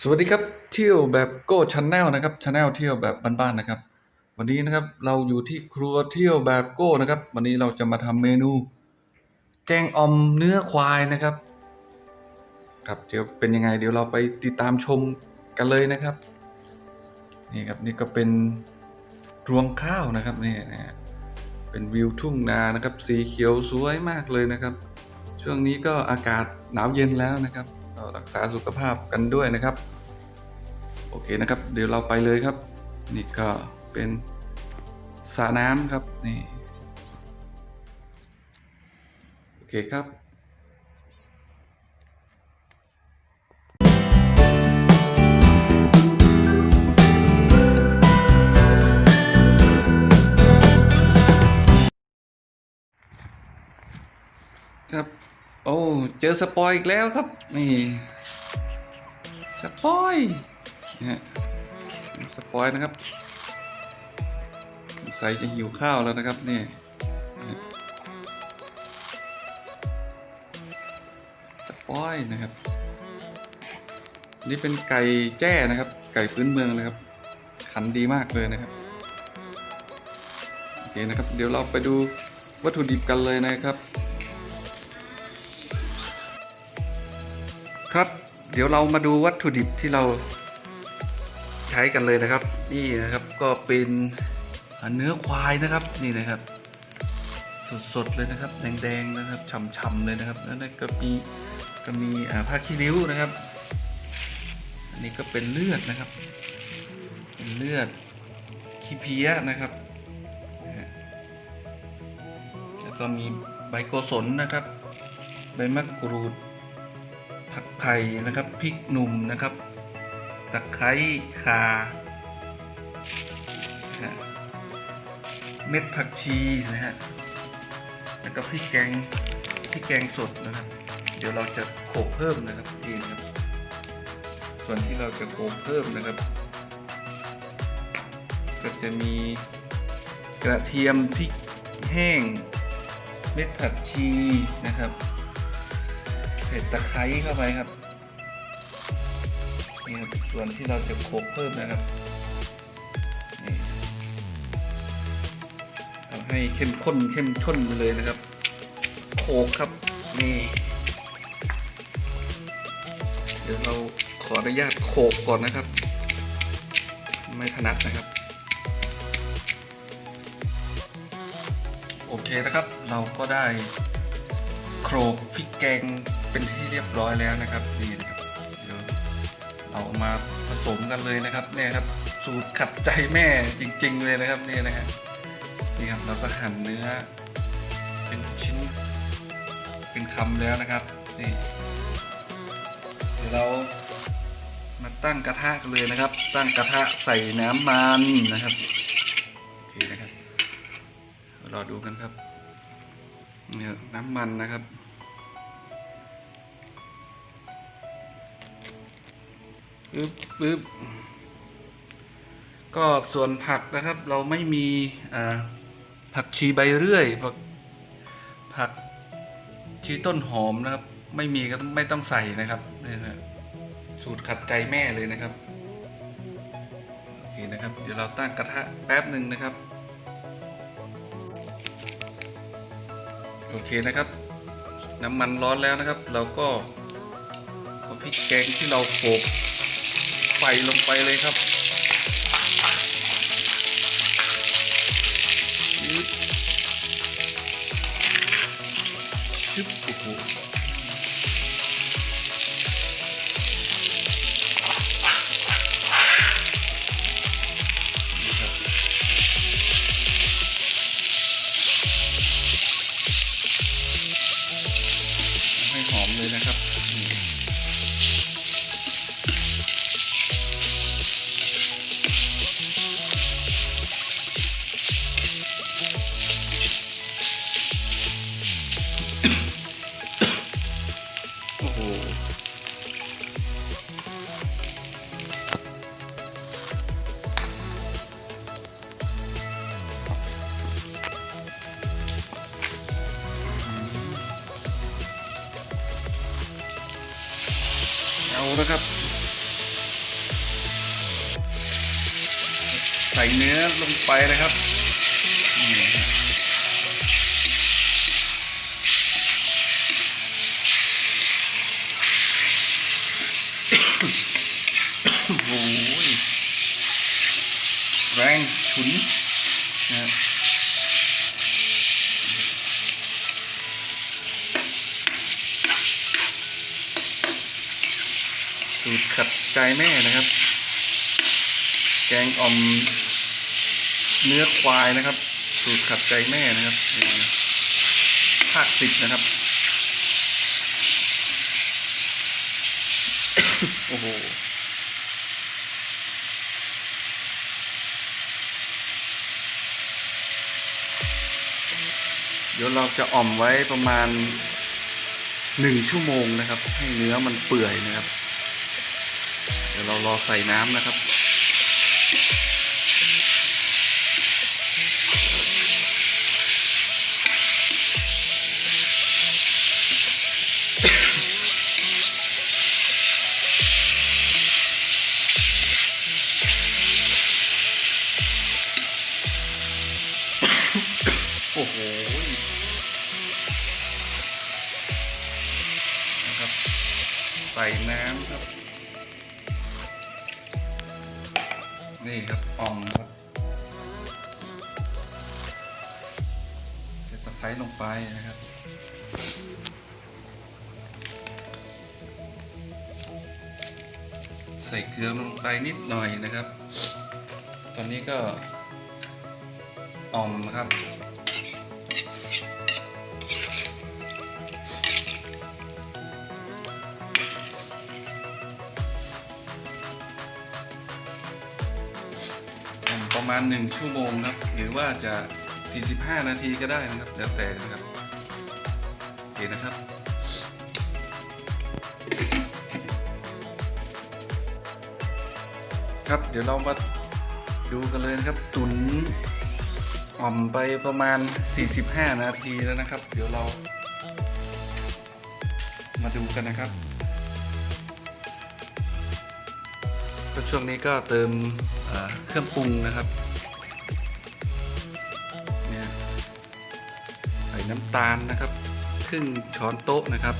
สวัสดีครับเที่ยวแบบโก้ชาแนลนะครับชาแนลเที่ยวแบบบ้านๆนะครับ วันนี้นะครับเราอยู่ที่ครัวเที่ยวแบบโก้นะครับ วันนี้เราจะมาทำเมนู แกงออมเนื้อควายนะครับ ครับเดี๋ยวเป็นยังไง เดี๋ยวเราไปติดตามชมกันเลยนะครับนี่ครับนี่ก็เป็นรวงข้าวนะครับนี่นะฮะเป็นวิวทุ่งนานะครับ สีเขียวสวยมากเลยนะครับ ช่วงนี้ก็อากาศหนาวเย็นแล้วนะครับ ก็รักษาสุขภาพกันด้วยนะครับ โอเคนะครับ เดี๋ยวเราไปเลยครับ นี่ก็เป็นสระน้ำครับนี่โอเคครับครับ โอ้เจอสปอยอีกแล้วครับ นี่ สปอยนะฮะสปอยนะครับใส่จะหิวข้าวแล้วนะครับนี่สปอยนะครับ นี่เป็นไก่แจ้นะครับ ไก่พื้นเมืองเลยครับ ขันดีมากเลยนะครับโอเคนะครับ เดี๋ยวเราไปดูวัตถุดิบกันเลยนะครับ ครับ เดี๋ยวเรามาดูวัตถุดิบที่เราใช้กันเลยนะครับ นี่นะครับก็เป็นเนื้อควายนะครับนี่นะครับ สดๆเลยนะครับ แดงๆนะครับฉ่ำๆเลยนะครับแล้วก็มีก็มีผ้าขี้ริ้วนะครับ อันนี้ก็เป็นเลือดนะครับ เป็นเลือดขี้เพี้ยนะครับ แล้วก็มีใบโกศลนะครับ ใบมะกรูด ไผ่นะครับพริกหนุ่มนะครับ ตะไคร้ข่าเม็ดผักชีนะฮะแล้วก็พริกแกงพริกแกงสดนะครับ เดี๋ยวเราจะโขลกเพิ่มนะครับนี่นะครับ ส่วนที่เราจะโขลกเพิ่มนะครับ ก็จะมีกระเทียมพริกแห้ง เม็ดผักชีนะครับ เผ็ดตะไคร้เข้าไปครับนี่ครับส่วนที่เราจะโขลกเพิ่มนะครับนี่ทำให้เข้มข้นเข้มข้นไปเลยนะครับโขลกครับนี่เดี๋ยวเราขออนุญาตโขลกก่อนนะครับ ไม่ถนัดนะครับ โอเคนะครับเราก็ได้โขลกพริกแกง เป็นที่เรียบร้อยแล้วนะครับนี่นะครับเดี๋ยวเราเอามาผสมกันเลยนะครับเนี่ยครับสูตรขัดใจแม่จริง ๆ เลยนะครับนี่นะฮะนี่ครับเราก็หั่นเนื้อ เป็นชิ้น เป็นคำแล้วนะครับนี่เดี๋ยวเรามาตั้งกระทะกันเลยนะครับ ตั้งกระทะใส่น้ำมันนะครับโอเคนะครับรอดูกันครับเนี่ยน้ำมันนะครับ ปึ๊บปึ๊บก็ส่วนผักนะครับเราไม่มีผักชีใบเรื่อยผักผักชีต้นหอมนะครับ ไม่มีก็ไม่ต้องใส่นะครับนี่นะสูตรขัดใจแม่เลยนะครับโอเคนะครับ เดี๋ยวเราตั้งกระทะแป๊บหนึ่งนะครับ โอเคนะครับ น้ำมันร้อนแล้วนะครับ เราก็เอาพริกแกงที่เราโขลก ไฟลงไปเลยครับยึบชึบโอ้โห ใส่เนื้อลงไปนะครับนี่ฮะโอ้โหแรงฉุนนะฮะสูตรขัดใจแม่นะครับ แกงอ่อม เนื้อควายนะครับ สูตรขัดใจแม่นะครับภาคสิบนะครับ โอ้โหเดี๋ยวเราจะอ่อมไว้ประมาณหนึ่งชั่วโมงนะครับ ให้เนื้อมันเปื่อยนะครับ เดี๋ยวเรารอใส่น้ำนะครับ นะครับ ใส่น้ำครับ นี่ครับอ่อมครับใส่ตะไคร้ลงไปนะครับใส่เกลือลงไปนิดหน่อยนะครับ ตอนนี้ก็อ่อมครับ ประมาณ 1 ชั่วโมงครับ หรือว่าจะ 45 นาทีก็ได้นะครับ แล้วแต่นะครับโอเคนะครับครับเดี๋ยวเรามาดูกันเลยนะครับ ตุนอ่อมไปประมาณ 45 นาทีแล้วนะครับ เดี๋ยวเรา มาดูกันนะครับก็ช่วงนี้ก็เติม เครื่องปรุงนะครับเนี่ยใส่น้ำตาลนะครับ ครึ่งช้อนโต๊ะนะครับ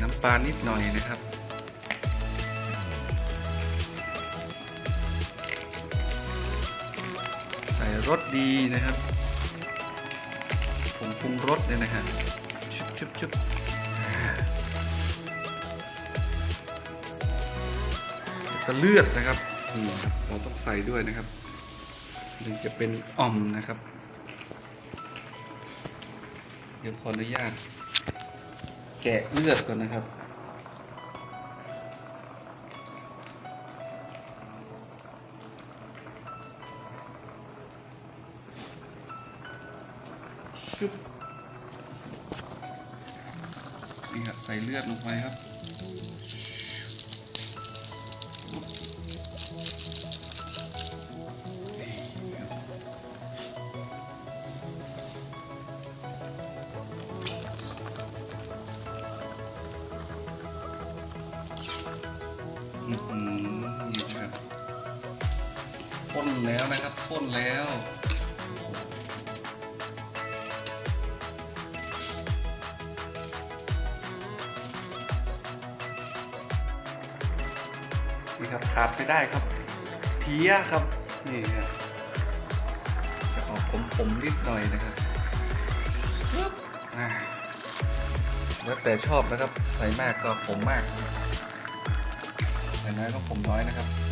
น้ำปลานิดหน่อยนะครับ ใส่รสดีนะครับผงปรุงรสเนี่ยนะฮะชุบชุบชุบ ก็เลือดนะครับนี่ครับเราต้องใส่ด้วยนะครับถึงจะเป็นอ่อมนะครับ เดี๋ยวขออนุญาตแกะเลือดก่อนนะครับชึบนี่ครับใส่เลือดลงไปครับ แล้นะคนแล้วนี่ครับขาดไม่ได้ครับ เพี้ยครับ นี่ครับจะออกผมๆนิดหน่อยนะครับแล้วแต่ชอบนะครับ ใส่มากก็ผมมากใส่น้อยก็ผมน้อยนะครับ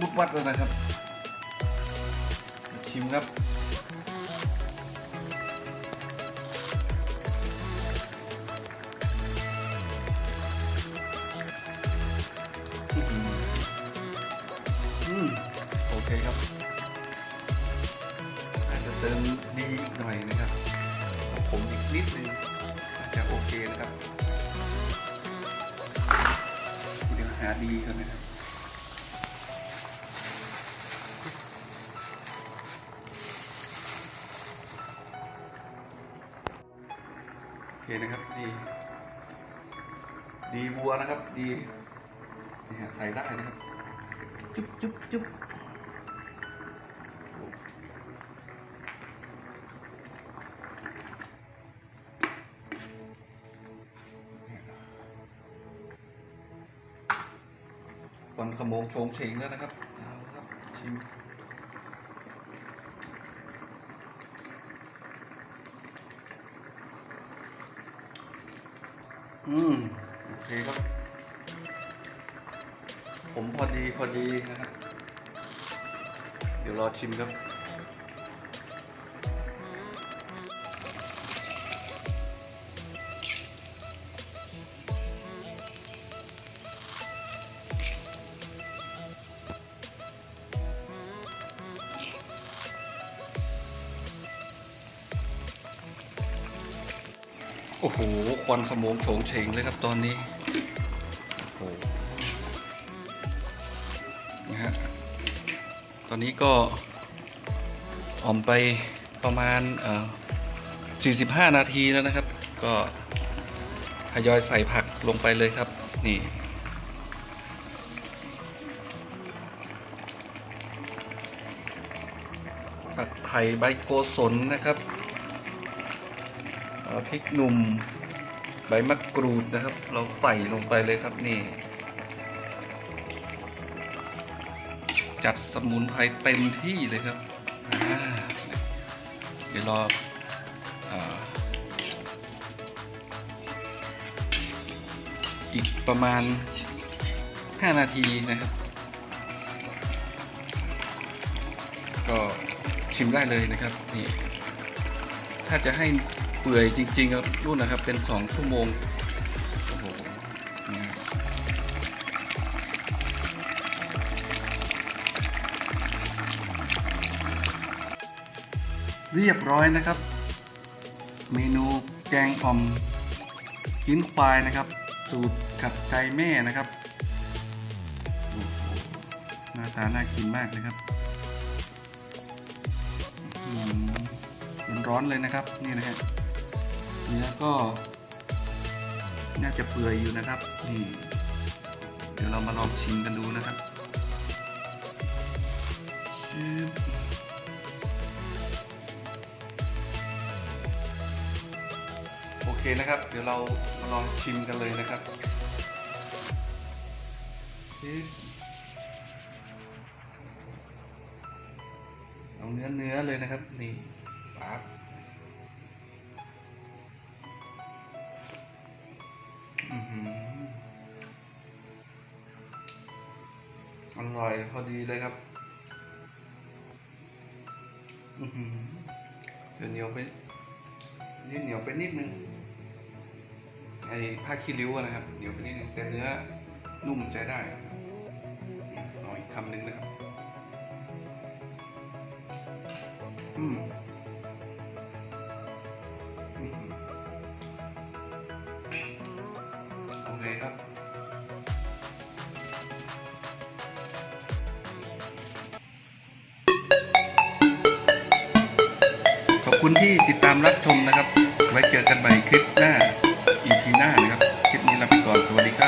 บุดวัดบุดวัดเลยนะครับ ชิมครับอืมโอเคครับ อาจจะเติมดีอีกหน่อยนะครับผมอีกนิดนึงอาจจะโอเคนะครับเดี๋ยวหาดีก่อนนะครับ คนะครับดีดีวัวนะครับ ดีนี่ใส่ได้นะครับ จุ๊บจุ๊บจุ๊บวันขโมงโชงเฉงแล้วนะครับเอาครับชิม อืมโอเคครับ ผมพอดีพอดีนะครับ เดี๋ยวรอชิมครับ โอ้โห ควันขโมงโฉงเฉงเลยครับตอนนี้ โอ้โห นะฮะ ตอนนี้ก็อ่อมไปประมาณเอ่อ45 นาทีแล้วนะครับ ก็ทยอยใส่ผักลงไปเลยครับ นี่ผักไผ่ใบโกศลนะครับ เอาพริกหนุ่มใบมะกรูดนะครับ เราใส่ลงไปเลยครับนี่ จัดสมุนไพรเต็มที่เลยครับ เดี๋ยวรอออีกประมาณ 5 นาทีนะครับ ก็ชิมได้เลยนะครับนี่ถ้าจะให้ ปื่อยจริงๆครับรุ่นนะครับเป็น 2 ชั่วโมงโอ้โหเรียบร้อยนะครับ เมนูแกงอ่อมลิ้นควายนะครับ สูตรขัดใจแม่นะครับอ้โหน้าตาน่ากินมากเลยครับร้อนๆเลยนะครับนี่นะฮะ เนื้อก็ น่าจะเปื่อยอยู่นะครับอืมเดี๋ยวเรามาลองชิมกันดูนะครับชึบโอเคนะครับ เดี๋ยวเรามาลองชิมกันเลยนะครับชึบเอาเนื้อเนื้อเลยนะครับนี่ อร่อยพอดีเลยครับเดี๋ยวเหนียวไปนี่เหนียวไปนิดนึง ไอ้ผ้าขี้ริ้วนะครับ เหนียวไปนิดนึงแต่เนื้อนุ่มใจได้ครับเอาอีกคำหนึ่งนะครับ ครับขอบคุณที่ติดตามรับชมนะครับ ไว้เจอกันใหม่คลิปหน้า EP หน้านะครับ คลิปนี้ลาไปก่อนสวัสดีครับ